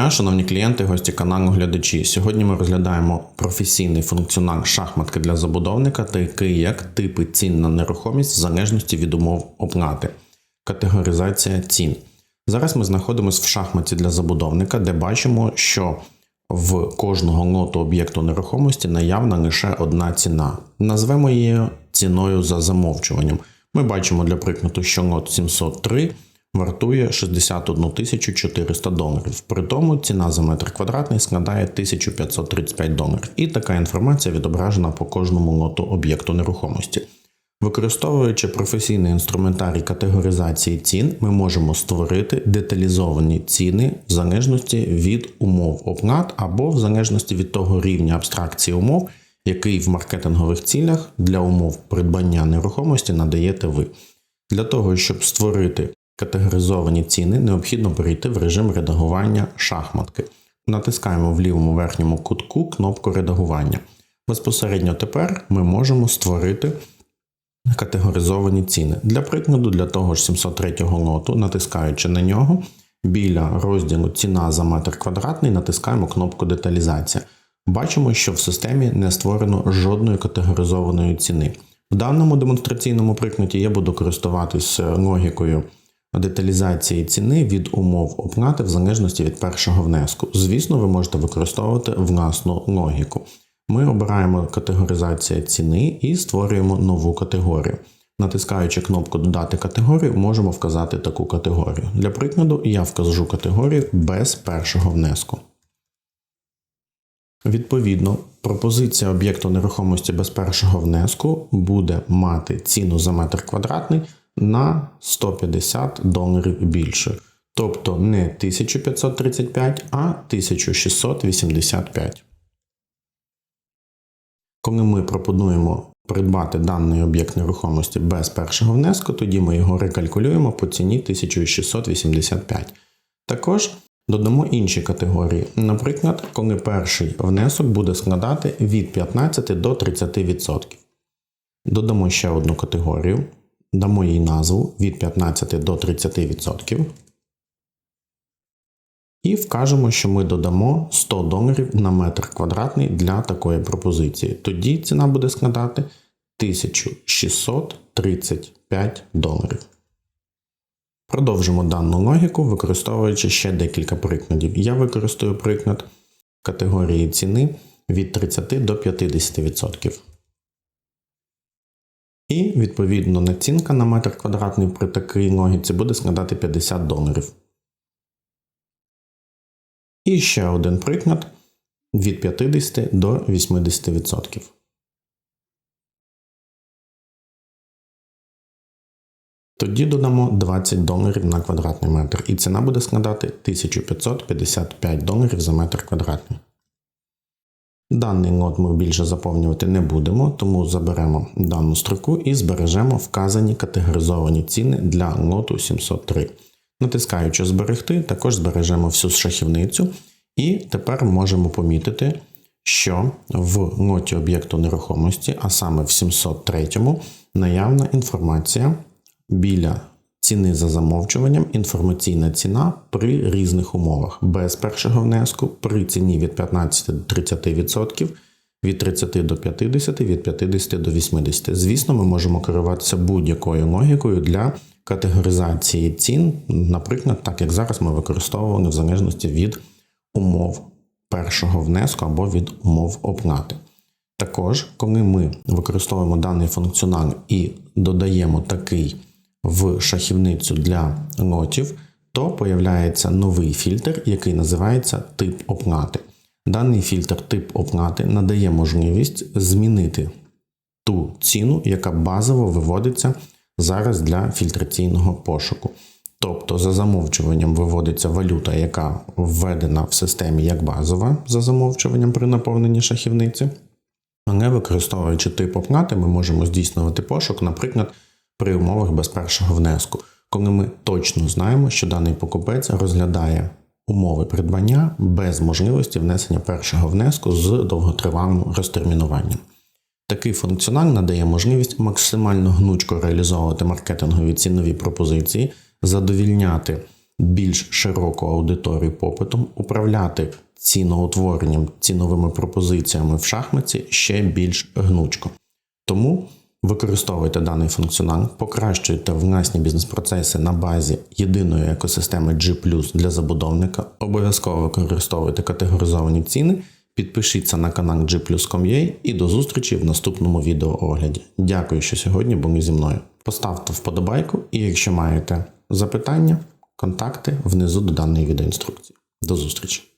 дня, шановні клієнти, гості каналу глядачі. Сьогодні ми розглядаємо професійний функціонал шахматки для забудовника, такий як типи цін на нерухомість в залежності від умов оплати, категоризація цін. Зараз ми знаходимося в шахматі для забудовника, де бачимо, що в кожного лоту об'єкту нерухомості наявна лише одна ціна. Назвемо її ціною за замовчуванням. Ми бачимо для прикладу, що лот 703 вартує 61 400 доларів. При тому ціна за метр квадратний складає 1535 доларів. І така інформація відображена по кожному лоту об'єкту нерухомості. Використовуючи професійний інструментарій категоризації цін, ми можемо створити деталізовані ціни в залежності від умов оплат або в залежності від того рівня абстракції умов, який в маркетингових цілях для умов придбання нерухомості надаєте ви. Для того, щоб створити категоризовані ціни, необхідно перейти в режим редагування шахматки. Натискаємо в лівому верхньому кутку кнопку редагування. Безпосередньо тепер ми можемо створити категоризовані ціни. Для прикладу, для того ж 703 лоту, натискаючи на нього, біля розділу Ціна за метр квадратний натискаємо кнопку Деталізація. Бачимо, що в системі не створено жодної категоризованої ціни. В даному демонстраційному прикладі я буду користуватися логікою деталізації ціни від умов оплати в залежності від першого внеску. Звісно, ви можете використовувати власну логіку. Ми обираємо категоризація ціни і створюємо нову категорію. Натискаючи кнопку Додати категорію, можемо вказати таку категорію. Для прикладу, я вкажу категорію без першого внеску. Відповідно, пропозиція об'єкту нерухомості без першого внеску буде мати ціну за метр квадратний на 150 доларів більше. Тобто не 1535, а 1685. Коли ми пропонуємо придбати даний об'єкт нерухомості без першого внеску, тоді ми його рекалькулюємо по ціні 1685. Також додамо інші категорії. Наприклад, коли перший внесок буде складати від 15 до 30%. Додамо ще одну категорію, дамо їй назву від 15 до 30%. І вкажемо, що ми додамо 100 доларів на метр квадратний для такої пропозиції. Тоді ціна буде складати 1635 доларів. Продовжимо дану логіку, використовуючи ще декілька прикладів. Я використаю приклад категорії ціни від 30 до 50%. І, відповідно, націнка на метр квадратний при такій логіці буде складати 50 доларів. І ще один приклад від 50 до 80%. Тоді додамо 20 доларів на квадратний метр, і ціна буде складати 1555 доларів за метр квадратний. Даний лот ми більше заповнювати не будемо, тому заберемо дану строку і збережемо вказані категоризовані ціни для лоту 703. Натискаючи Зберегти, також збережемо всю шахівницю, і тепер можемо помітити, що в лоті об'єкту нерухомості, а саме в 703, наявна інформація біля ціни за замовчуванням, інформаційна ціна при різних умовах, без першого внеску, при ціні від 15 до 30%. Від 30 до 50, від 50 до 80. Звісно, ми можемо керуватися будь-якою логікою для категоризації цін, наприклад, так як зараз ми використовували в залежності від умов першого внеску або від умов оплати. Також, коли ми використовуємо даний функціонал і додаємо такий в шахівницю для лотів, то появляється новий фільтр, який називається тип оплати. Даний фільтр тип оплати надає можливість змінити ту ціну, яка базово виводиться зараз для фільтраційного пошуку. Тобто, за замовчуванням виводиться валюта, яка введена в системі як базова за замовчуванням при наповненні шахівниці. Але використовуючи тип оплати, ми можемо здійснювати пошук, наприклад, при умовах без першого внеску, коли ми точно знаємо, що даний покупець розглядає умови придбання без можливості внесення першого внеску з довготривалим розтермінуванням. Такий функціонал надає можливість максимально гнучко реалізовувати маркетингові цінові пропозиції, задовільняти більш широку аудиторію попитом, управляти ціноутворенням, ціновими пропозиціями в шахматі ще більш гнучко. Тому використовуйте даний функціонал, покращуйте власні бізнес-процеси на базі єдиної екосистеми G для забудовника, обов'язково використовуйте категоризовані ціни. Підпишіться на канал G+.com.ua і до зустрічі в наступному відеоогляді. Дякую, що сьогодні були зі мною. Поставте вподобайку і якщо маєте запитання, контакти внизу до даної відеоінструкції. До зустрічі!